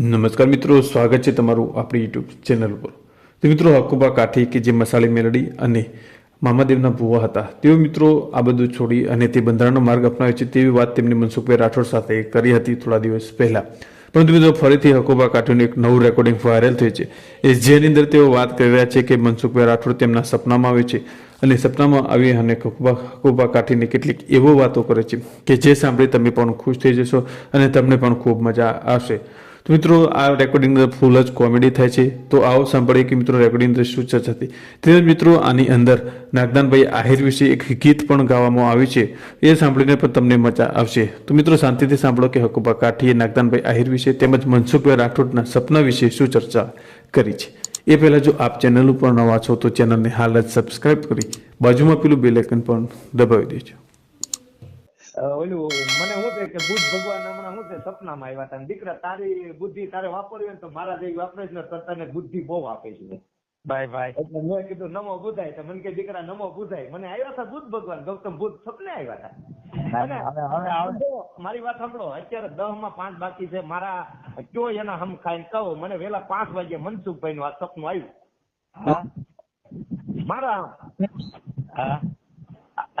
નમસ્કાર મિત્રો, સ્વાગત છે તમારું આપણી યુટ્યુબ ચેનલ પર તો મિત્રો હકુબા કાઠી કે જે મસાલી મેલડી અને મામાદેવના ભુવા હતા, તેઓ મિત્રો આ બધું છોડી અને તે બંધારણનો માર્ગ અપનાવે છે તેવી વાત તેમની મનસુખભાઈ રાઠોડ સાથે કરી હતી થોડા દિવસ પહેલા. પરંતુ મિત્રો, ફરીથી હકુબા કાઠીનું એક નવું રેકોર્ડિંગ વાયરલ થયું છે. એ જેની અંદર તેઓ વાત કરી રહ્યા છે કે મનસુખભાઈ રાઠોડ તેમના સપનામાં આવે છે અને સપનામાં આવી અને હકુબા હકુબા કાઠીને કેટલીક એવો વાતો કરે છે કે જે સાંભળી તમે પણ ખુશ થઈ જશો અને તમને પણ ખૂબ મજા આવશે. તો મિત્રો, આ રેકોર્ડિંગ અંદર ફૂલ જ કોમેડી થાય છે. તો આવો સાંભળીએ કે મિત્રો રેકોર્ડિંગ અંદર શું ચર્ચા હતી. તેમજ મિત્રો, આની અંદર નાગદાનભાઈ આહિર વિશે એક ગીત પણ ગાવામાં આવ્યું છે. એ સાંભળીને પણ તમને મજા આવશે. તો મિત્રો, શાંતિથી સાંભળો કે હકુબા કાઠીએ નાગદાનભાઈ આહિર વિશે તેમજ મનસુખભાઈ રાઠોડના સપના વિશે શું ચર્ચા કરી છે. એ પહેલાં જો આપ ચેનલ ઉપર નવા છો, તો ચેનલને હાલ જ સબસ્ક્રાઈબ કરી બાજુમાં પેલું બેલેકન પણ દબાવી દેજો. ઓલું મને શું છે કે બુદ્ધ ભગવાન હમણાં શું છે સપનામાં આવ્યા હતા દીકરા તારી બુદ્ધિ તારે વાપરવી હોય ને તો મારા જેવી વાપરે છે તને બુદ્ધિ બહુ આપે છે. ભાઈ ભાઈ એટલે મેં કીધું નમો બુધાય. તો મને કે દીકરા નમો બુધાય. મને આવ્યા હતા બુદ્ધ ભગવાન ગૌતમ બુદ્ધ સપને આવ્યા હતા. મારી વાત સાંભળો અત્યારે દહમાં પાંચ બાકી છે મારા કયો એના હમ ખાઈને કહો મને વેલા પાંચ વાગે મનસુખભાઈ નું આ સપનું આવ્યું. મારા હા.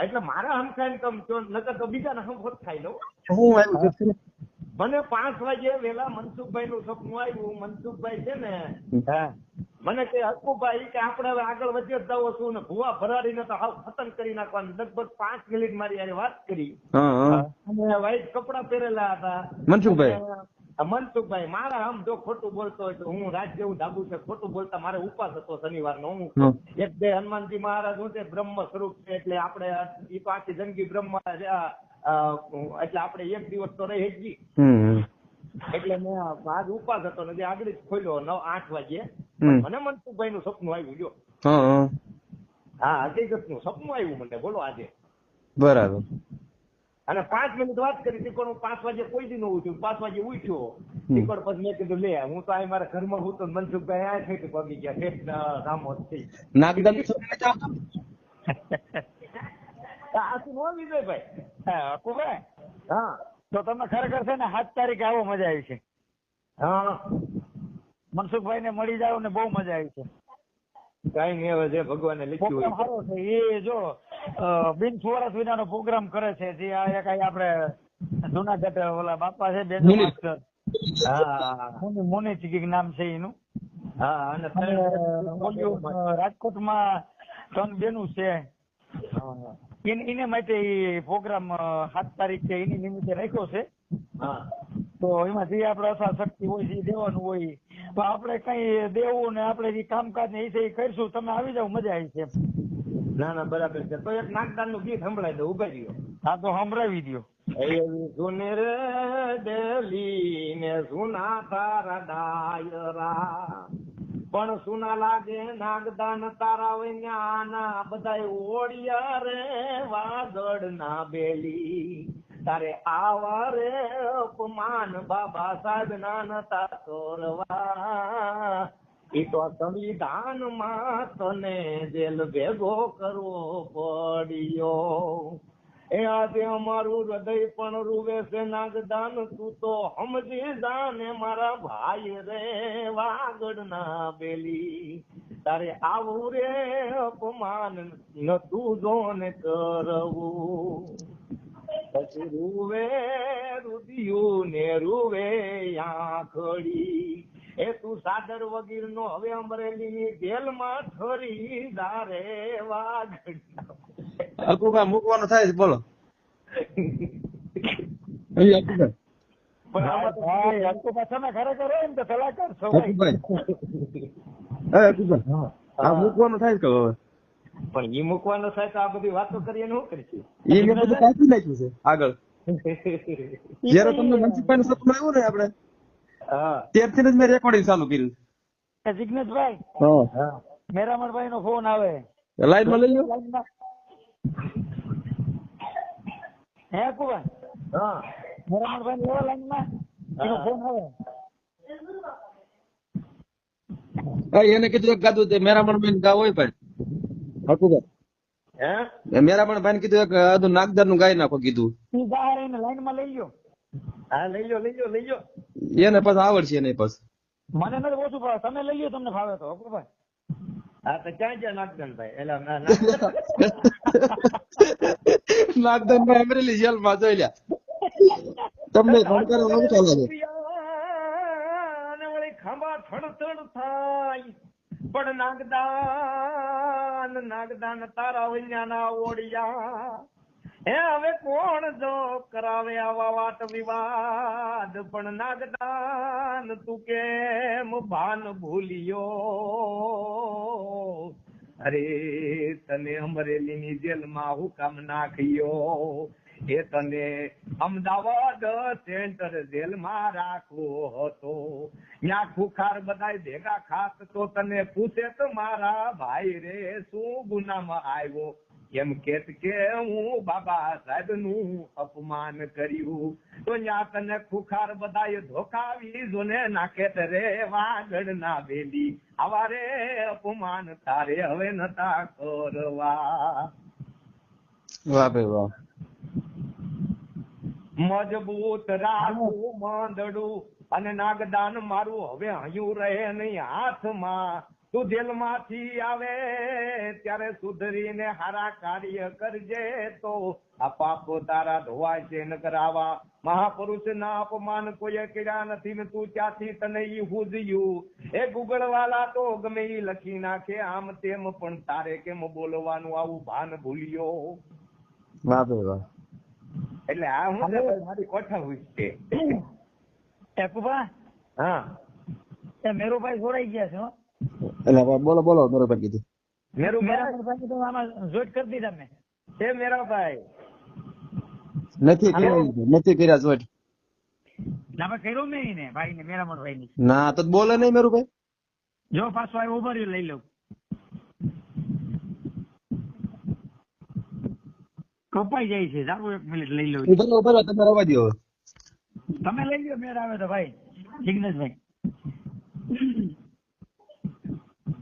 એટલે મારા હમ ખાઈને કમ તો નકર તો બીજાના હમ હોત ખાઈ લઉં હું? આવ્યું મને પાંચ વાગે વેલા મનસુખભાઈ નું સપનું આવ્યું. મનસુખભાઈ છે ને મને કે હકુભાઈ કે આપણે હવે આગળ વધી જ જાવ છું ને ભુવા ભરાડીને તો હાવ ખતમ કરી નાખવાનું. લગભગ પાંચ મિનિટ મારી હારે વાત કરી. અને વ્હાઈટ કપડા પહેરેલા હતા. મનસુખભાઈ? મનસુખભાઈ મારા આમ જો ખોટું બોલતો હોય તો હું રાજ જેવું ધાબુ છે ખોટું બોલતા મારે ઉપાસ હતો શનિવારનો. હું એક બે હનુમાનજી મહારાજ હું છે બ્રહ્મ સ્વરૂપ છે એટલે આપણે એ તો આખી જિંદગી બ્રહ્મ એટલે આપણે એક દિવસ તો રહી જ એટલે મેં આજ ઉપાસ હતો ને આગળ જ ખોલ્યો નવ આઠ વાગે. મને મનસુખભાઈ નું સપનું આવ્યું જો. હા હકીકતનું સપનું આવ્યું મને બોલો આજે. બરાબર. અને પાંચ મિનિટ વાત કરી તીકોણ હું પાંચ વાગે કોઈ દી ન ઉઠ્યું. પાંચ વાગે ઉઠ્યો. હમ. પછી મેં કીધું લે હું તો અહીં મારા ઘરમાં હું તો મનસુખભાઈ આ થઈ પગી ગયા. ઠેઠ રામોદ થઈ નાગદમ છોડીને આ શું નો વિજયભાઈ હા અકુભાઈ હા. તો તમે ખરેખર છે ને સાત તારીખે આવો મજા આવી છે. હા. મનસુખભાઈ ને મળી જાવ ને બહુ મજા આવી છે. કઈ નહીં હવે જે ભગવાને લખ્યું હોય. સારો છે. એ જો બિન સુવારસ વિનાનો પ્રોગ્રામ કરે છે. જે આ એક આપણે જુનાગઢ ઓલા બાપા છે બેન માસ્ટર. હા. મુનિ મુનિ નામ છે એનું. હા અને રાજકોટમાં ત્રણ બેનું છે. એને માટે એ પ્રોગ્રામ સાત તારીખ છે એની નિમિત્તે રાખ્યો છે. હા. તો એમાં જે આપણે અસાશક્તિ હોય છે દેવાનું હોય. તો આપણે કઈ દેવું ને આપણે જે કામકાજ ને એ છે એ કરીશું. તમે આવી જાવ મજા આવી છે ના ના, બરાબર છે. તો એક નાગદાનનું ગીત સંભળાય દો, ઊભા રહ્યો. હા, તો સંભળાવી દો સુને રે ને સુના તારા ડાયરા. પણ સુના લાગે નાગદાન તારા વૈન્યાના બધા ઓડિયા રે વાદળ ના બેલી. તારે આવા રે અપમાન બાબા સાહેબ ના નતા તોરવા ઈ તો સંવિધાનમાં તને જેલ ભેગો કરવો પડ્યો. એ આજે અમારું હૃદય પણ રૂવે છે નાગદાન, તું તો સમજી જાને મારા ભાઈ રે વાગડ ના બેલી. તારે આવું રે અપમાન ન તું જોને કરવું. પછી રૂવે રુદિયું ને રૂવે આંખડી. એ તું સાદર વગીર નો હવે અમરેલી ની જેલમાં ઠરી દારે વાગડ અકુબા મૂકવાનું થાય છે બોલો. પણ તો ભાઈ અંકુબા તમે ખરેખર હોય ને તો કલાકાર છો ભાઈ. અકુભાઈ એ અકુબા આ મૂકવાનું થાય છે પણ ઈ મૂકવાનો થાય તો આ બધી વાતો કરીએ શું કરીશું એ મેં બધું કાપી નાખ્યું છે. આગળ. જયારે તમને મનસુખભાઈ નું સપનું આવ્યું ને આપણે હા ત્યારથી જ મેં રેકોર્ડિંગ ચાલુ કર્યું. હા. મેરામણભાઈ નો ફોન આવે. લાઈનમાં લઈ લો. હે અંકુબા હા. મેરામણભાઈ લેવા લાઈનમાં? એનો ફોન આવે. એને કીધું એક ગાદું તે મેરામણભાઈ ને ગા હોય ભાઈ. અકુબા હે? મેરામણ ભાઈ કીધું એક આદુ નાગદારનું ગાઈ નાખો કીધું. તું બહાર એને લાઈનમાં લઈ લ્યો. હા લઈ લ્યો લઈ લ્યો લઈ લો એને પછી આવડશે એને પછી. મને નથી ઓછું ભાવે. તમે લઈ લ્યો તમને ફાવે તો અકુભાઈ હા તો ક્યાં છે નાગદાનભાઈ એટલે ના- અમરેલી જેલમાં જોઈ લ્યા. તમને ભણકારો નવું ચાલે છે અને વળી થડથડ થાય. પણ નાગદાન નાગદાન તારા વૈયાના ઓડિયા. હે હવે કોણ જો કરાવે આવા વાત વિવાદ? પણ નાગદાન તું કેમ ભાન ભૂલ્યો? અરે તને અમરેલીની જેલમાં હુકમ નાખ્યો. એ તને અમદાવાદ સેન્ટર જેલમાં રાખવો હતો. ત્યાં ખુખાર બધાય ભેગા ખાત તો તને પૂછે તો મારા ભાઈ રે શું ગુનામાં આવ્યો? એમ કેત કે હું બાબા સાહેબનું અપમાન કર્યું. તો તને ખુખાર બધાય ધોકાવી જોને નાખે રે વાગડ ના બેલી આવા રે અપમાન તારે હવે નતા કરવા. વાહ ભાઈ વાહ. મજબૂત રાખું માંદડું અને નાગદાન મારું હવે હયું રહે નહીં હાથમાં. તું જેલમાંથી આવે ત્યારે સુધરીને હારા કાર્ય કરજે તો આ પાપો તારા ધોવાય છે ન કરાવા. મહાપુરુષ ના અપમાન કોઈ કર્યા નથી ને તું ત્યાંથી તને ઈ હુજ્યું? એ ગુગળ વાલા તો ગમે ઈ લખી નાખે આમ તેમ પણ તારે કેમ બોલવાનું? આવું ભાન ભૂલ્યો. એટલે આ હું મારી કોઠા હોય છે? અકુભા હા. મેરુભાઈ છોડાઈ ગયા છે હો. એટલે બોલો બોલો બરોબર કીધું. મેરુભાઈ મેરુભાઈ તો આમાં જોઈટ કરી દીધા મેં છે મેરાભાઈ નથી નથી કર્યા જોઈટ ના કર્યું નહીં ને ભાઈ ને મેરામણ ભાઈ ની ના તો બોલે નહીં મેરું જો પાછો આવ્યો ઊભો રહ્યો લઈ લઉં. કપાઈ જાય છે સારું એક મિનિટ લઈ લઉં. ઊભા રહો, તમે રવા દો તમે લઈ લો મેળ આવે તો ભાઈ. જિગ્નેશભાઈ.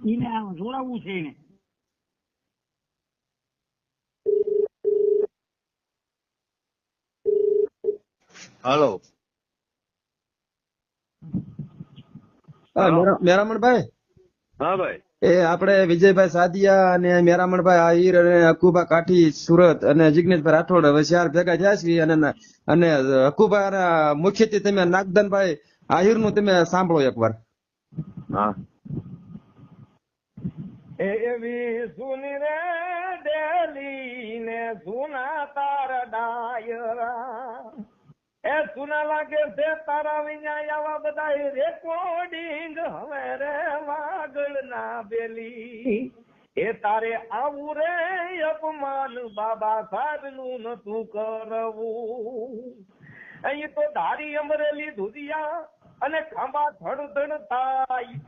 ઈને આમ જોડાવવું છે એને હાલો મેરામણભાઈ? હા ભાઈ. એ આપણે વિજયભાઈ સાદિયા અને મેરામણભાઈ આહિર અને અકુબા કાઠી સુરત અને જિગ્નેશભાઈ રાઠોડ હવે ચાર ભેગા થયા છીએ અને અને અકુબા મુખ્યત્વે તમે નાગદનભાઈ આહિરનું તમે સાંભળો એકવાર. હા. એવી સુની રે ડેલી ને સુના તાર ડાયરા. એ સુના લાગે છે તારા વિના આવા બધા રેકોર્ડિંગ હવે રે વાગળ ના બેલી. એ તારે આવું રે અપમાન બાબા સાહેબનું નતું કરવું. અહીં તો ધારી અમરેલી ધુધિયા અને ખાંભા ધડધડ થાય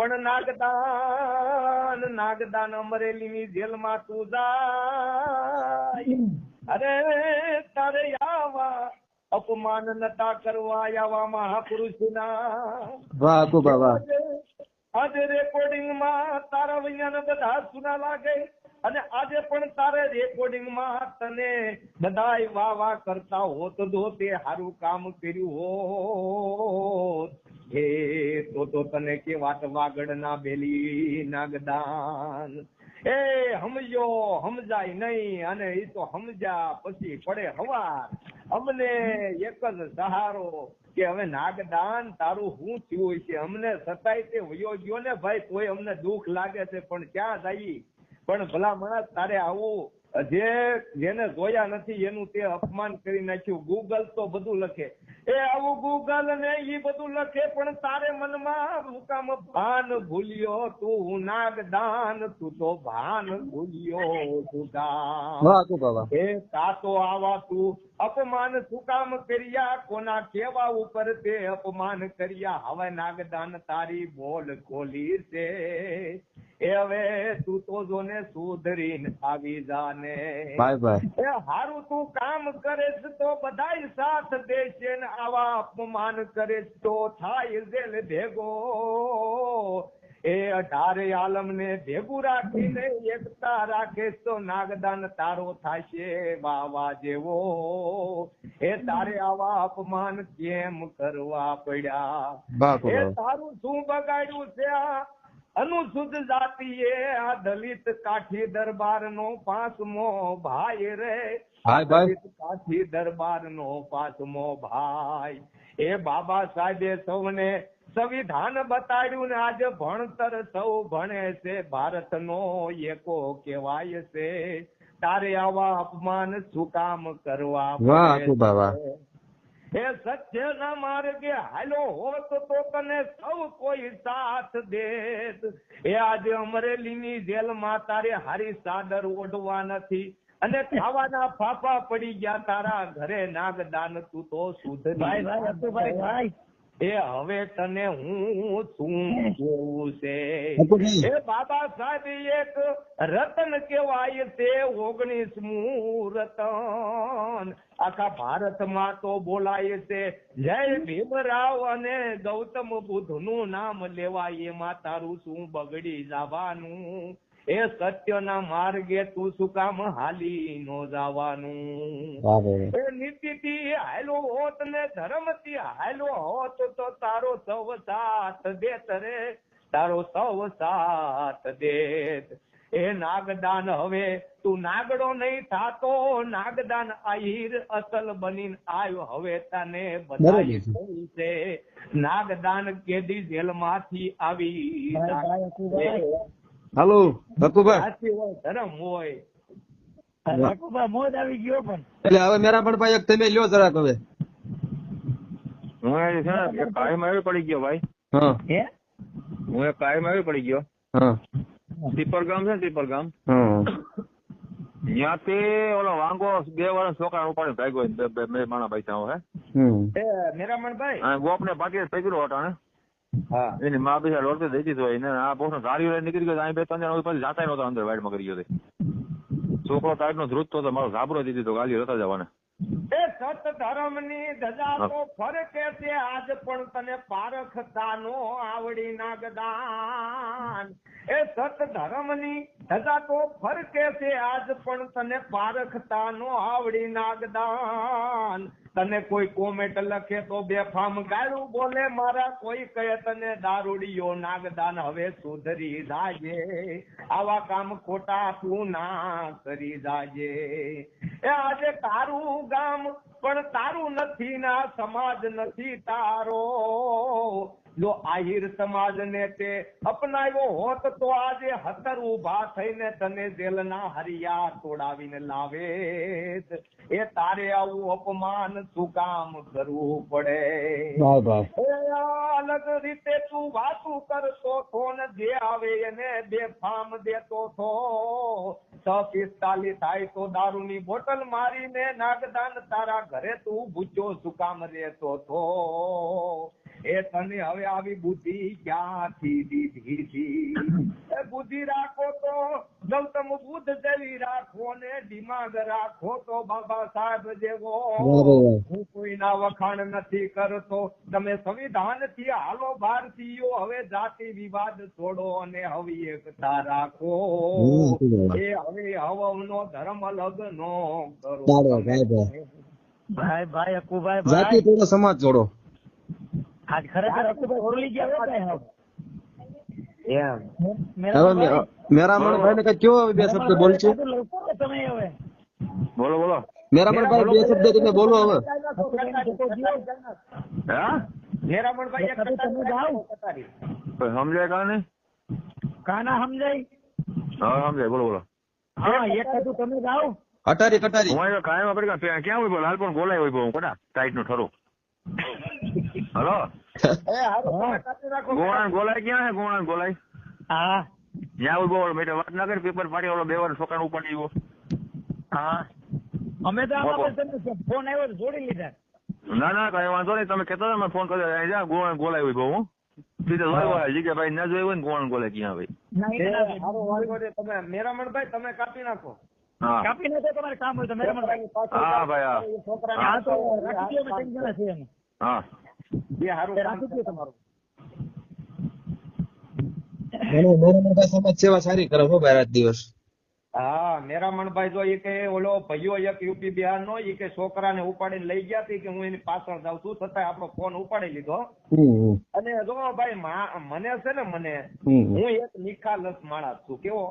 પણ નાગદાન નાગદાન અમરેલી ની જેલમાં તું જાય. અરે તારે આવા અપમાન નતા કરવા આવા મહાપુરુષના. વાહ હકુભા વાહ આજે રેકોર્ડિંગમાં તારા વૈયા બધા સુના લાગે. અને આજે પણ તારે રેકોર્ડિંગમાં તને બધાય વાહ વાહ કરતા હોત તો તે સારું કામ કર્યું હોત. હે તો તો તને કેવાત વાગડ ના બેલી નાગદાન. એ સમજો સમજાય નહીં, અને એ તો સમજ્યા પછી પડે હવાર. અમને એક જ સહારો કે હવે નાગદાન તારું શું થયું છે? અમને સતાય તે વયો ગયો ને ભાઈ, તોય અમને દુઃખ લાગે છે, પણ ક્યાં જઈ પણ ભલા માણસ તારે આવું, જે, જેને જોયા નથી, એનું તે અપમાન કરી નાખ્યું. ગૂગલ તો બધું લખે. એ આવું ગૂગલ ને ઈ બધું લખે પણ તારે મનમાં હું ભાન ભૂલ્યો તું નાગદાન તું તો ભાન ભૂલ્યો તું દાન હે કાતો આવા તું અપમાન શું કામ કર્યા? કોના કેવા ઉપર તે અપમાન કર્યા? હવે નાગદાન તારી બોલ ખોલી છે. હવે તું તો જોને સુધરીને આવી જાને. એ હારું તું કામ કરે છે તો બધાય સાથ દેશે ને આવા અપમાન કરે તો થાય જેલ ભેગો. એ અઢારે આલમ ને ભેગું રાખીને એકતા રાખે તો નાગદાન તારો થશે બાવા જેવો. એ તારે આવા અપમાન કેમ કરવા પડ્યા? એ તારું શું બગાડ્યું છે આ? અનુસૂચિત જાતિએ આ દલિત કાઠી દરબાર નો પાંચમો ભાઈ રે. દલિત કાઠી દરબાર નો પાંચમો ભાઈ. એ બાબા સાહેબે સૌને સંવિધાન બતાડ્યું ને આજે ભણતર સૌ ભણે છે. ભારતનો એકો કેવાય છે. તારે આવા અપમાન શું કામ કરવા એ સત્ય ના માર્ગે હાલો હોત તો કને સૌ કોઈ સાથ દેત. એ આજે અમરેલીની જેલમાં તારે હારી સાદર ઓઢવા નથી. અને ખાવાના ફાફા પડી ગયા તારા ઘરે નાગદાન તું તો સુધરી ભાઈ ભાઈ ભાઈ. એ હવે તને હું શું કેવું છે. એ બાબા સાહેબ એક રતન કેવાય તે ઓગણીસમું રતન. આખા ભારતમાં તો બોલાય છે જય ભીમરાવ અને ગૌતમ બુદ્ધનું નામ લેવાય એમાં તારું શું બગડી જવાનું? એ સત્યના માર્ગે તું શું કામ હાલી નો જવાનું? એ નીતિ થી હાલો હોત ને ધર્મથી હાલો હોત તો તારો સૌ સાથ દેત રે. તારો સૌ સાથ દેત. એ નાગદાન હવે તું નાગડો નહીં થાતો. નાગદાન આહિર અસલ બની આવ્યો હવે તને બધાઈ છે. નાગદાન કેદી જેલમાંથી આવી ભાઈ ભાઈ અતુભાઈ હાલો હકુભાઈ ધર્મ હોય. અતુભા મોજ આવી ગયો પણ. એટલે હવે મેરા પણ ભાઈ એક તમે લ્યો જરાક હવે. હું એ છે ને કાયમ આવી પડી ગયો ભાઈ. હા. હે? એ કાયમ આવી પડી ગયો. હા. ટીપર ગામ છે ને ટીપર ગામ. ત્યાંથી ઓલો વાંગો બે વર્ષ છોકરા ઉપાડી ભાગ્યો બે માણા ભાઈ માણા પૈસા હે. હમ. એ મેરામણભાઈ? અને ગોપ ને પાટી પકડ્યો હતા ને. હા. એની મા પૈસા લોટે દઈ તો એને આ પોષણ ગાડીઓ લઈને નીકળી ગયો અહીં બે ત્રણ જણા પછી જાતા નહોતો અંદર વાઈડમાં કરી ગયો છોકરો ટાઈટ નો ધ્રુજતો હતો મારો ઝાબરો દીધી તો ગાડીઓ લેતા જવાને. એ સત ધર્મની ધજા તો ફરકે છે આજ પણ તને પારખતા નો આવડી નાગદાન. એ સત ધર્મની ધજા તો ફરકે છે આજ પણ તને પારખતા નો આવડી નાગદાન. તને કોઈ કોમેન્ટ લખે તો બેફામ ગાળું બોલે, મારા કોઈ કહે તને દારૂડિયો નાગદાન હવે સુધરી જાજે. આવા કામ ખોટા તું ના કરી જાજે. એ આજે તારું ગામ પણ તારું નથી, ના સમાજ નથી તારો. જો આહિર સમાજ ને તે અપનાવ્યો હોત તો આજે હતર ઊભા થઈને તને જેલના હરિયા તોડાવીને લાવે એ તારે આવું અપમાન શું કામ કરવું પડે? અલગ રીતે તું વાતું કરતો થો ને જે આવે એને બેફામ દેતો થો છ. પિસ્તાલીસ થાય તો દારૂની બોટલ મારીને નાગદાન તારા ઘરે તું ભૂચો શું કામ રહેતો થો એ તને હવે આવી બુદ્ધિ ક્યાંથી દીધી હતી એ બુદ્ધિ રાખો તો ગૌતમ બુદ્ધ જેવી રાખો ને દિમાગ રાખો તો બાબા સાહેબ જેવો. હું કોઈના વખાણ નથી કરતો. તમે સંવિધાનથી હાલો ભારતીયો હવે જાતિ વિવાદ છોડો અને હવે એકતા રાખો. એ હવે હવનો ધર્મ લગ્ન કરો. ભાઈ, ભાઈ. ભાઈ ભાઈ અકુભાઈ જાતિ થોડો સમાજ જોડો આજ ખરેખર અકુભાઈ ઓરલી ગયા હતા એમ. મેરા હવે ભાઈ, મે- મેરામણ ભાઈ ને કઈ કયો બે શબ્દ બોલશે? મેરા ભાઈ, લખો ને તમે હવે. બોલો બોલો. મેરામણ બે શબ્દ તમે બોલો હવે. હા? મેરામણભાઈ એક તમે તમે જાઓ. સમજાય કા નહીં કાના સમજાય? હા સમજાય. બોલો બોલો. હા એક હતું તમે જાઓ. અટારી કટારી. હું કાયમ પડી ક્યાં હોય હાલ પણ ગોલાય હોય હું ટાઈટનું ઠરું. હલો? એ હારું, તમે કાપી નાખો. ગોળા ગોલાય ક્યાં હે ગોળા ગોલાય હા. ત્યાં હોય બોલ મેં વાત ના કરી પેપર પાડી ઓલો બે વાર છોકરા ઉપર જીવો હા. અમે તો આમાં તમને ફોન આવ્યો જોડી લીધા. ના ના કઈ વાંધો નહીં તમે કહેતા હતા મેં ફોન કર્યો. અહીં જા ગોળા ગોલાય હોય હું. ભાઈ ના જોયું હોય ને ગોળા ગોલાય ક્યાં ભાઈ? તમે મેરામણ નહીં. તમે કાપી નાખો. હા. કાપી નાખે તમારે કામ હોય તો મેરા મને હા ભાઈ હા. એ છોકરાને હા તો રાખી દો અમે ત્રણ જણા છીએ હા. કામ તમારું. સમાજ સેવા સારી કરે હો ભાઈ રાત દિવસ. હા મેરામણભાઈ જો એ કે ઓલો ભાઈઓ એક યુપી બિહાર નો એ કે છોકરાને ઉપાડીને લઈ ગયા તી કે હું એની પાછળ જાઉં છું છતાં આપણો ફોન ઉપાડી લીધો. અને જો ભાઈ મને છે ને મને હું એક નિખાલસ માણસ છું કેવો?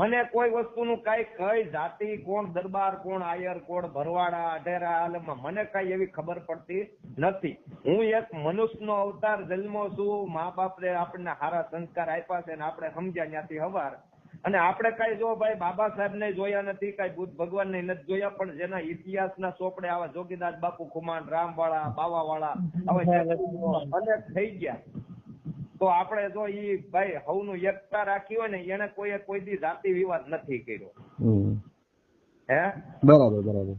મને કોઈ વસ્તુનું કઈ કઈ જાતિ કોણ દરબાર કોણ આયર કોણ ભરવાડા અઢેરા આલમમાં મને કઈ એવી ખબર પડતી નથી. હું એક મનુષ્યનો અવતાર જન્મો છું મા બાપે આપણને સારા સંસ્કાર આપ્યા છે અને આપણે સમજ્યા ત્યાંથી હવાર. અને આપણે કઈ જો ભાઈ બાબા સાહેબ ને જોયા નથી કઈ બુદ્ધ ભગવાન ને નથી જોયા પણ જેના ઇતિહાસના ચોપડે આવા જોગીદાસ બાપુ ખુમાન રામવાળા બાવાવાળા આવા અનેક થઈ ગયા. તો આપણે જો ઈ ભાઈ હવનું એકતા રાખી હોય ને એને કોઈએ કોઈ દી જાતિ વિવાદ નથી કર્યો. હે? બરાબર બરાબર.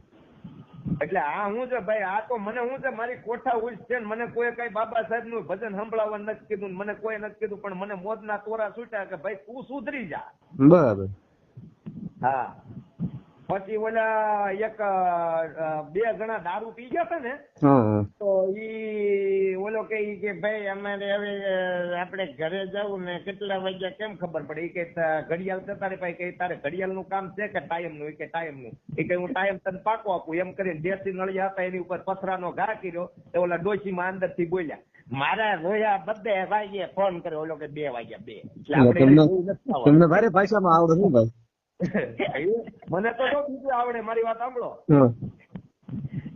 એટલે આ હું છે ભાઈ આ તો મને હું છે મારી કોઠા ઉજ છે ને મને કોઈ કઈ બાબા સાહેબનું ભજન સંભળાવવા નથી કીધું મને કોઈ નથી કીધું પણ મને મોજના તોરા છૂટ્યા કે ભાઈ તું સુધરી જા. બરાબર. હા. પછી ઓલા એક બે જણા દારૂ પી ગયા હતા ને તો ઈ ઓલો કે ઈ કે ભાઈ અમારે હવે આપણે ઘરે જવું ને કેટલા વાગ્યા કેમ ખબર પડે? ઈ કે ઘડિયાળ છે તારે પાસે કે તારે ઘડિયાળનું કામ છે કે ટાઈમનું કે ટાઈમનું ઈ કે હું ટાઈમ તને પાકો આપું. એમ કરીને દેશી નળિયા હતા એની ઉપર પથરાનો ઘા કર્યો તો ઓલા ડોશી માં અંદરથી બોલ્યા મારા રોયા બધે વાગ્યે ફોન કર્યો. ઓલો કે બે વાગ્યા બે. તમને ભારે ભાષામાં આવડે શું ભાઈ? મને તો જો બીજું આવડે મારી વાત સાંભળો. હા.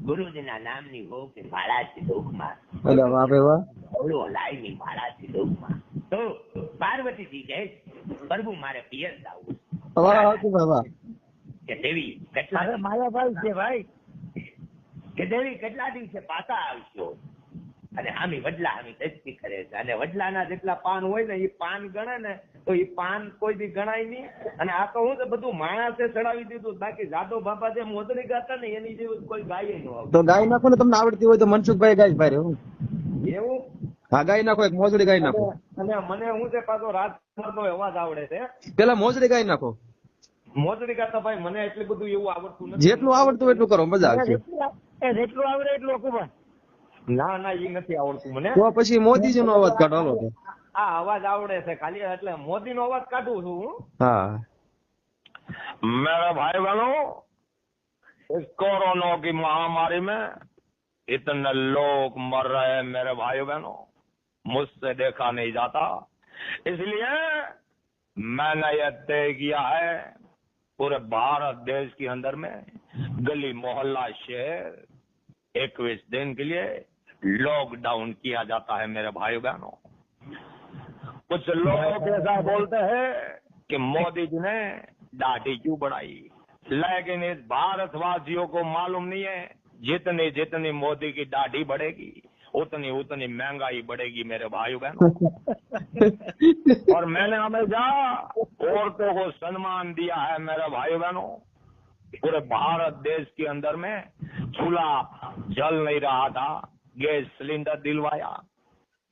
ગુરુજીના નામની હો કે ભાડાથી દુઃખમાં એટલે વાહ ભાઈ વાહ. અવળો લાઈની ભાડાથી દુઃખમાં તો પાર્વતીજી કહે પ્રભુ મારે પિયર જાવું વાહ ભાઈ કે દેવી કેટલા અરે માયાભાઈ છે ભાઈ. કે દેવી કેટલા દિવસે પાછા આવશો? અને આમી વડલા આમી દસ્તી કરે છે. અને વડલાના જેટલા પાન હોય ને એ પાન ગણે ને તો એ પાન કોઈ બી ગણાય નહીં. અને આ તો હું બધું માણસે ચડાવી દીધું. બાકી જાદવ બાપા જે મોદરી ગાતા ને એની જેવું કોઈ ગાય ન આવે તો ગાય નાખો ને તમને આવડતી હોય તો મનસુખભાઈ ગાય ભાઈ એવું? હા ગાય નાખો એક મોજડી ગાય નાખો. અને મને હું છે પાછો રાજકુમાર નો અવાજ આવડે છે. પેલા મોજડી ગાય નાખો. મોજડી ગાતા ભાઈ મને એટલું બધું એવું આવડતું નથી. જેટલું આવડતું એટલું કરો મજા આવશે. એ જેટલું આવડે એટલું કુબા ના ના એ નથી આવડતું મને તો પછી મોદીજી નો અવાજ કાઢો હાલો તો આ અવાજ આવડે છે ખાલી એટલે મોદી નો અવાજ કાઢું છું હું હા मेरे भाई बहनों इस कोरोना की महामारी में इतने लोग मर रहे हैं मेरे भाई बहनों मुझसे देखा नहीं जाता इसलिए मैंने यह तय किया है पूरे भारत देश के अंदर में गली मोहल्ला शहर इक्कीस दिन के लिए लॉकडाउन किया जाता है मेरे भाई बहनों कुछ लोग ऐसा बोलते हैं कि मोदी जी ने दाढ़ी क्यों बढ़ाई लेकिन इस भारतवासियों को मालूम नहीं है जितनी जितनी मोदी की दाढ़ी बढ़ेगी उतनी उतनी महँगाई बढ़ेगी मेरे भाई बहनों और मैंने हमेशा औरतों को सम्मान दिया है मेरे भाई बहनों पूरे भारत देश के अंदर में चूल्हा जल नहीं रहा था। गैस सिलेंडर दिलवाया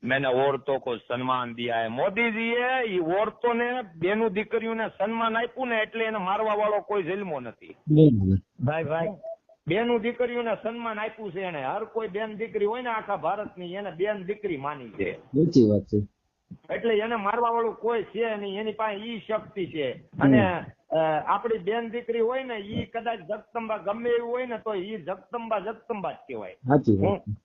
मैंने औरतों को સન્માન દિયા હે મોદીજીએ ઈ ઓરતોને બેનું દીકરીઓને સન્માન આપ્યું ને એટલે એને મારવા વાળો કોઈ જન્મો નથી ભાઈ ભાઈ બેનું દીકરીઓને સન્માન આપ્યું છે એને હર કોઈ બેન દીકરી હોય ને આખા ભારતની એને બેન દીકરી માની છે સાચી વાત છે એટલે એને મારવા વાળું કોઈ છે નહીં એની પાસે ઈ શક્તિ છે અને અ, આપણી બેન દીકરી હોય ને ઈ કદાચ જગદંબા ગમે એવું હોય ને તો ઈ જગદંબા જગદંબા જ કહેવાય સાચી વાત છે.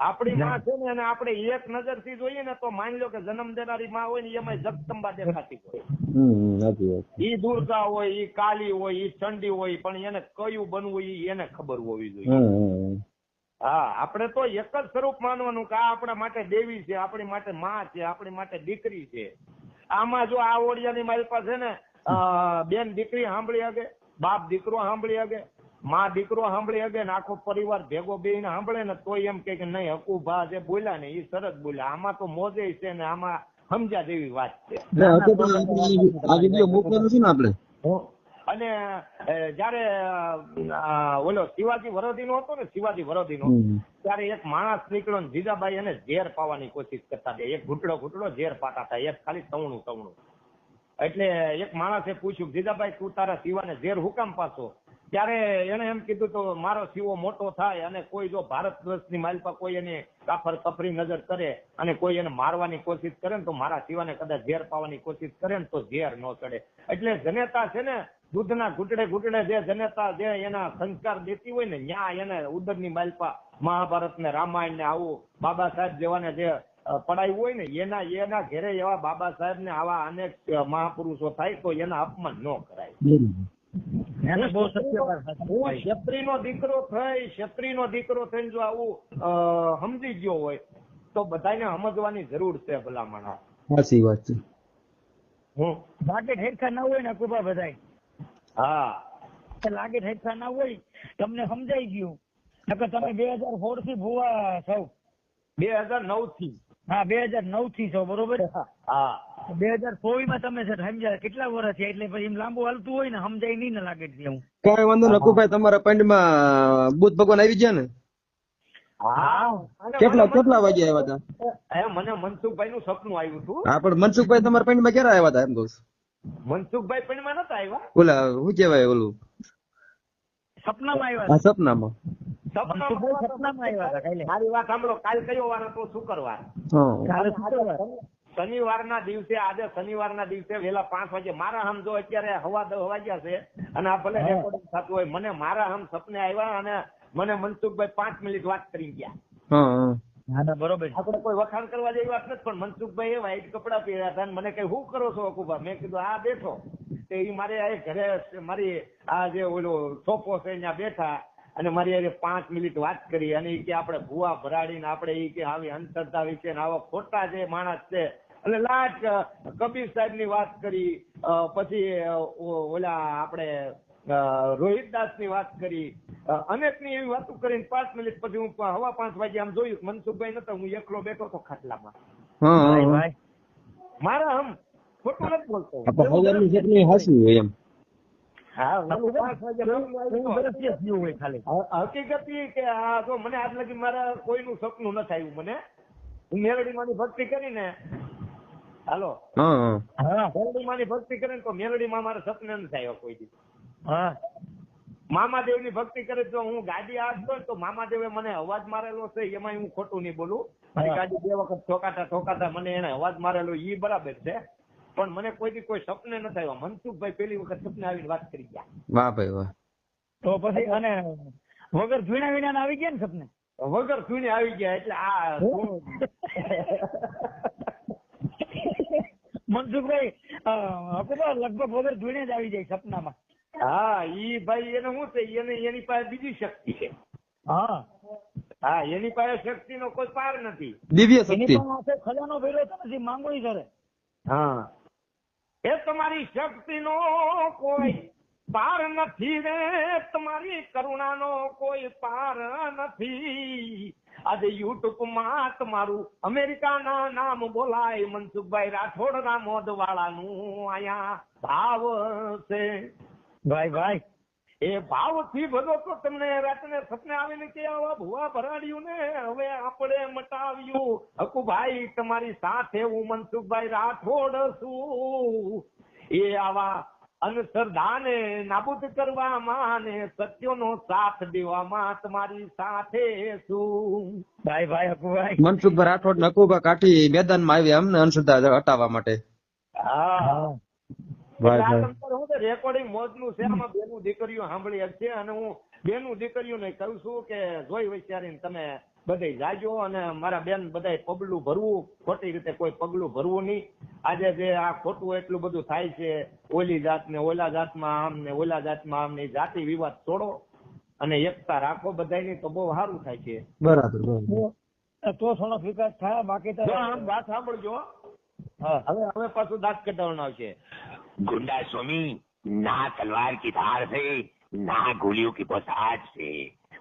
આપણી માં છે ને અને આપણે એક નજરથી જોઈએ ને તો માની લો કે જન્મ દેનારી માં હોય ને એમાં જગદંબા દેખાતી હોય. ઈ દુર્ગા હોય ઈ કાલી હોય ઈ ચંડી હોય પણ એને કયું બનવું ઈ એને ખબર હોવી જોઈએ. હા આપણે તો એક જ સ્વરૂપ માનવાનું કે આ આપણા માટે દેવી છે આપણી માટે માં છે આપણી માટે દીકરી છે આમાં જો આ ઓડિયાની મારી પાસે ને બેન દીકરી સાંભળી શકે બાપ દીકરો સાંભળી શકે માં દીકરો સાંભળી શકે ને આખો પરિવાર ભેગો બેહીને સાંભળે ને તો એમ કે નહીં હકુ ભા જે બોલ્યા ને એ સરસ બોલ્યા. આમાં તો મોજે છે ને આમાં સમજ્યા જેવી વાત છે. ના, આપણે? ને અને જયારે ઓલો શિવાજી વરોધીનો હતો ને શિવાજી વરોધી નો ત્યારે એક માણસ નીકળ્યો ને જીજાબાઈ એને ઝેર પાવાની કોશિશ કરતા હતા. એક ઘૂંટડો ઘૂંટડો ઝેર પાતા હતા. એક ખાલી તવણું તવણું. એટલે એક માણસે પૂછ્યું જીજાબાઈ તું તારા શિવાને ઝેર હુકામ પાછો? ત્યારે એને એમ કીધું તો મારો સીવો મોટો થાય અને કોઈ જો ભારત વર્ષની માલપા કોઈ એની કાફર કફરી નજર કરે અને કોઈ એને મારવાની કોશિશ કરે ને તો મારા સીવાને કદાચ ઝેર પાવાની કોશિશ કરે ને તો ઝેર ન ચડે. એટલે જનેતા છે ને દૂધના ઘૂંટડે ઘૂંટડે જે જનેતા જે એના સંસ્કાર દેતી હોય ને ન્યા એને ઉદરની માલપા મહાભારત ને રામાયણ ને આવું બાબા સાહેબ જેવાને જે પડાયું હોય ને એના એના ઘેરે એવા બાબા સાહેબ ને આવા અનેક મહાપુરુષો થાય તો એના અપમાન ન કરાય. હું. ક્ષત્રિયનો દીકરો થઈ ક્ષત્રિયનો દીકરો થઈને જો આવું સમજી ગયો હોય તો બધાને સમજવાની જરૂર છે ભલામણ. સાચી વાત છે. લાગે ઠેરખા ના હોય ને કુબા બધાય. હા. લાગે ઠેરખા ના હોય તમને સમજાઈ ગયું. નકર તમે બે હજાર સોળથી ભૂવા છો. બે હજાર નવથી. હા બે હજાર નવથી છો બરોબર? હા. બે હજાર ચોવીસમાં તમે સમજ્યા કેટલા વર્ષ થયા? એટલે પછી લાંબુ હાલતું હોય ને સમજાય નહીં ને લાગે છે હું કઈ વાંધો નહીં અકુભાઈ તમારા પંડમાં બુદ્ધ ભગવાન આવી ગયા ને? કેટલા કેટલા વાગે આવ્યા હતા? મને મનસુખભાઈ નું સપનું આવ્યું હતું. હા પણ મનસુખભાઈ તમારા પંડમાં ક્યારે આવ્યા હતા એમ કહું મનસુખભાઈ પણ માં નતા આવ્યા? ઓલા શું કેવાય ઓલું? સપનામાં આવ્યા હા સપનામાં. મનસુખભાઈ સપનામાં આવ્યા હતા કાલે મારી વાત સાંભળો કાલ કયો વાર હતો? શુક્રવાર. હા. કાલે શુક્રવાર. શનિવારના દિવસે આજે શનિવારના દિવસે વેલા પાંચ વાગે મારા હમ જો અત્યારે હવા દસ વાગ્યા છે અને આ ભલે રેકોર્ડિંગ થતું હોય મને મારા હમ સપને આવ્યા અને મને મનસુખભાઈ પાંચ મિનિટ વાત કરી ગયા. બરોબર. છે. આપણે કોઈ વખાણ કરવા જેવી વાત નથી પણ મનસુખભાઈ એ વ્હાઈટ કપડા પહેર્યા હતા મને કઈ હું કરો છો અકુભા? મેં કીધું આ બેઠો. તે એ મારે આ ઘરે મારી આ જે ઓલો સોફો છે ત્યાં બેઠા અને મારી આજે પાંચ મિનિટ વાત કરી અને એ કે આપણે ભૂવા ભરાડીને આપણે એ કે આવી અંતરતા વિશે ને આવા ખોટા જે માણસ છે એટલે લાટ કબીર સાહેબની વાત કરી પછી ઓલા આપણે રોહિતદાસની વાત કરી અનેકની એવી વાતો કરીને પાંચ મિનિટ પછી હું હવા પાંચ વાગે આમ જોયું મનસુખભાઈ નતો હું એકલો બેઠો તો ખાટલામાં. મારા આમ ખોટું નથી બોલતો. હાસી હોય એમ. હકીકત કે આ જો મને આજ લગી મારા કોઈનું સપનું નથી આવ્યું મને. હું મેલડીમાંની ભક્તિ કરીને હાલો. હા હા. હા. મેલડીમાંની ભક્તિ કરે તો મેલડીમાં મારા સપને નથી આવ્યો કોઈ દી. હા. મામાદેવની ભક્તિ કરે તો હું ગાડી આપતો તો મામાદેવે મને અવાજ મારેલો છે એમાં હું ખોટું નહીં બોલું. ગાડી બે વખત ઠોકાતા ઠોકાતા મને એને અવાજ મારેલો ઈ બરાબર છે. પણ મને કોઈ દી કોઈ સપને નથી આવ્યો. મનસુખભાઈ પેલી વખત સપને આવીને વાત કરી ગયા. વાહ ભાઈ વાહ. તો પછી અને વગર ભીણા વીણા આવી ગયા ને સપને? વગર સુને આવી ગયા એટલે આ? મનસુખભાઈ અ, હકુબા લગભગ વગર જોઈને જ આવી જાય સપનામાં. હા ઈ ભાઈ એને શું છે એને એની પાસે બીજી શક્તિ છે. હા. હા એની પાસે શક્તિનો કોઈ પાર નથી. દિવ્ય શક્તિ. ખજાનો ભર્યો તો નથી માંગણી કરે. હા. એ તમારી શક્તિનો કોઈ પાર નથી રે તમારી કરુણાનો કોઈ પાર નથી. આજે યુટ્યુબમાં તમારું અમેરિકાના નામ બોલાય મનસુખભાઈ રાઠોડ રામોદ વાળાનું અહીંયા ભાવ છે. ભાઈ ભાઈ, એ ભાવથી બધો તો તમને રાતને સપને આવીને કે આવા ભુવા ભરાડ્યું ને, હવે આપણે મટાવ્યું. હકુભાઈ, તમારી સાથે હું મનસુખભાઈ રાઠોડ છું. એ આવા અનશ્રદ્ધાને નાબૂદ કરવામાં ને સત્યનો સાથ દેવામાં તમારી સાથે છું. ભાઈ ભાઈ હકુભાઈ મનસુખભાઈ રાઠોડ ને અકુબા કાઠી મેદાનમાં આવ્યા અમને અંધશ્રદ્ધા હટાવવા માટે. હું. રેકોર્ડિંગ મોજનું છે આમાં બેનું દીકરીઓ સાંભળી છે અને હું બેનું દીકરીઓને કહું છું કે જોઈ વિચારીને તમે બધે જાજો અને મારા બેન બધા પગલું ભરવું. ખોટી રીતે કોઈ પગલું ભરવું નહીં. આજે જે આ ખોટું એટલું બધું થાય છે ઓલી જાત ને ઓલા જાતમાં આમ ને ઓલા જાતમાં આમ ને જાતિ વિવાદ છોડો અને એકતા રાખો બધાની તો બહુ સારું થાય છે. બરાબર તો થોડોક વિકાસ થાય બાકી તો વાત સાંભળજો હવે હવે પાછું દાંત કટાવણ આવશે. ગુંડા સ્વામી ના તલવાર કી ધાર છે ના ગોલિયો કી પોસાજ છે.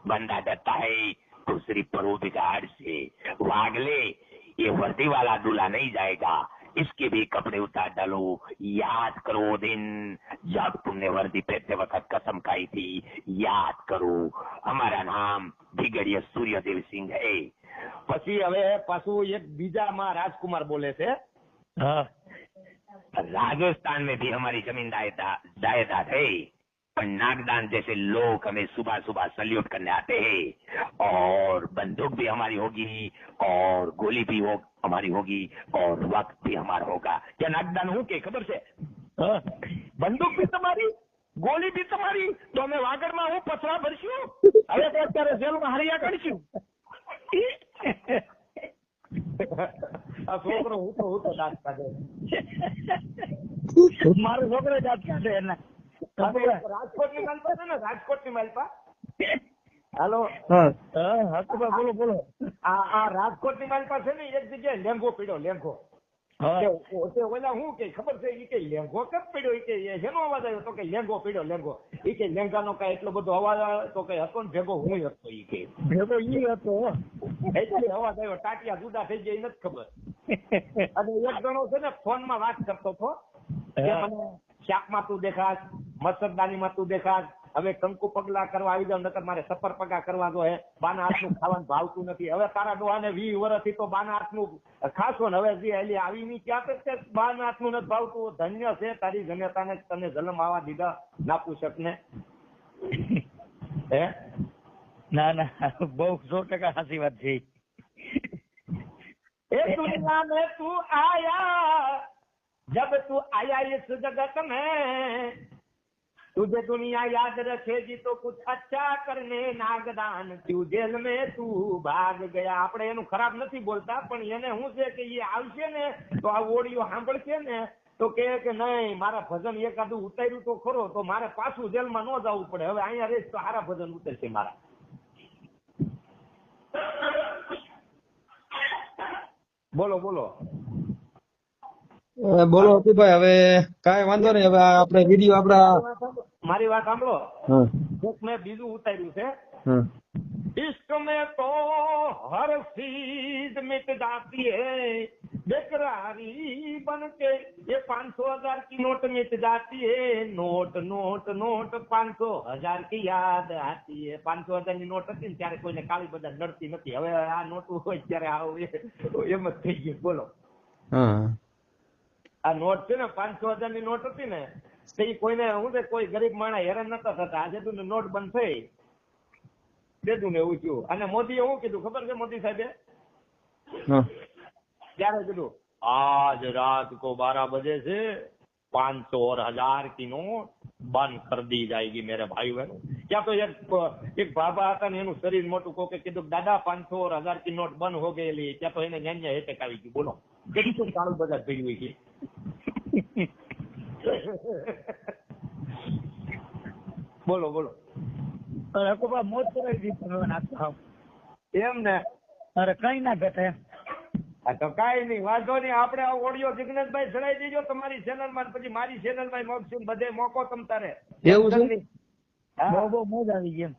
બંદા ડરતા હૈ दूसरी परोपकार से वागले ये वर्दी वाला दूल्हा नहीं जाएगा इसके भी कपड़े उतार डालो याद करो वो दिन जब तुमने वर्दी पहनते वक्त कसम खाई थी याद करो हमारा नाम बिगड़िया सूर्यदेव सिंह है પછી હવે પાછું એક બીજામાં રાજકુમાર બોલે છે હા राजस्थान में भी हमारी जमीन जायदाद जायदाद है पर नागदान जैसे लोग हमें सुबह सुबह सल्यूट करने आते हैं और बंदूक भी हमारी होगी और गोली भी हो हमारी होगी और वक्त भी हमारा होगा क्या नागदान हूँ કે ખબર છે હા. બંદૂક બી તમારી ગોળી બી તમારી તો અમે વાગડમાં હું પથરા ભરશું હવે તો અત્યારે જેલમાં હરિયા કાઢશું આ છોકરો હું તો હું તો દાંત કાઢે મારો છોકરો જાત કાઢે એના રાજકોટની માલપા છે ને રાજકોટની માલપા. હાલો. હા. હા હકુબા બોલો બોલો. આ આ માલપા છે ને એક જગ્યાએ લેંગો પીડ્યો તે ઓલા હું કે ખબર છે ઈ કે લેંગો કેમ પીડ્યો? ઈ કે એ શેનો અવાજ આવ્યો? તો કે લેંગો પીડ્યો લેંગો ઈ કે લેંઘાનો કાંઈ એટલો બધો અવાજ આવે તો કે હતો ને ભેગો હું હતો ઈ કે. ભેગો ઈ હતો. એટલે અવાજ આવ્યો ટાટિયા જુદા થઈ ગયા ઈ નથી ખબર. અને એક જણો છે ને ફોનમાં વાત કરતો હતો કે. મને શાકમાં તું દેખાશ મસરદાનીમાં તું દેખાશ હવે કંકુ પગલા કરવા આવી જાવ નકર મારે સફર પગા કરવા દો હે. બાના હાથનું ખાવાનું ભાવતું નથી. હવે તારા ડોહાને વી વર્ષથી તો બાના હાથનું ખાશો ને. હવે જે એલી આવી ની ક્યાં તે બાના હાથનું નથી ભાવતું. ધન્ય છે તારી જનતાને તને જલમ આવા દીધા. નાપુસક ને. હે? ના ના. બહુ સો ટકા સાચી વાત છે. એ દુનિયા મેં તું આયા. જબ તું આયા ઇસ જગત મેં तुझे दुनिया याद रखेगी तो कुछ अच्छा करने नागदान તું જેલ में તું ભાગ ગયા આપણે એનું ખરાબ નથી બોલતા પણ એને શું છે કે એ આવશે ને તો આ ઓડિયો સાંભળશે ને તો કે કે નહીં મારા ભજન એકાદું ઉતાર્યું તો ખરો તો મારે પાછું જેલમાં ન જવું પડે હવે અહીંયા રહીશ તો સારા ભજન ઉતરશે મારા બોલો બોલો એ બોલો હકુભાઈ હવે કાંઈ વાંધો નહીં હવે આ આપણે વિડીયો આપડા મારી વાત સાંભળો. કોક મેં બીજું ઉતાર્યું છે. ઇશ્ક મેં તો હર ચીજ મિટ જાતી હૈ. બેકરારી બનકે એ પાંચસો હજાર કી નોટ મિટ જાતી હે. નોટ નોટ નોટ પાંચસો હજાર કી યાદ આતી હે. પાંચસો હજારની નોટ હતી ને ત્યારે કોઈને કાળી બજાર નડતી નથી. હવે આ નોટ હોય ત્યારે આવું એમ જ થઈ ગયું. બોલો. આ નોટ છે ને પાંચસો હજારની નોટ હતી ને તે ઈ કોઈને હું છે કોઈ ગરીબ માણસ હેરાન નતા થતા આજે તું નોટ બંધ થઈ દેતું ને એવું થયું અને મોદીએ શું કીધું ખબર છે મોદી સાહેબે હા ત્યારે કીધું આજ રાત को बारह बजे से पाँच सौ और हजार की नोट બંધ કરી દી જાયગી મેરે ભાઈ બહેનો ત્યાં તો એક એક બાબા હતા ને એનું શરીર મોટું કોકે કીધું દાદા પાંચસો और हजार की નોટ બંધ હો ગયેલી ત્યાં તો એને ન્યાન્યા હેટેક આવી ગયું બોલો કેટલું કાળું બજાર થઈ ગયું છે બોલો બોલો. અરે મોજ કરાવી દીધી નાખતા એમ ને? અરે કઈ ના ઘટે આ તો કઈ નહીં વાંધો નહીં. આપણે આ ઓડિયો જિગ્નેશભાઈ ચડાવી દેજો. તમારી ચેનલમાં પછી મારી ચેનલમાં મોકશું બધે મોકો તમ તારે. એવું છે? બહુ હા. બહુ મોજ આવી ગઈ એમ.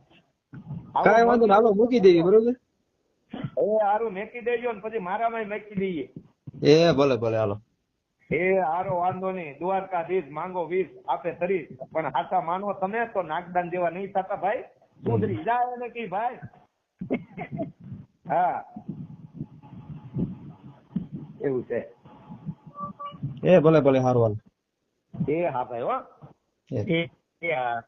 કાંઈ વાંધો હાલો મૂકી દઈએ બરોબર? એ હારું મેકી દેજો ને પછી મારામાં મેકી દઈએ. એ ભલે ભલે હાલો. એ હારો વાંધો નહીં. દ્વારકાધીશ માંગો વીસ આપે ત્રીસ. પણ હાથા માનો તમે તો નાગદાન જેવા નહીં થતા ભાઈ. સુધરી જાય ને કી ભાઈ. હા. એવું છે. એ ભલે ભલે હારું હાલ. એ હા ભાઈ હો. એ. હા.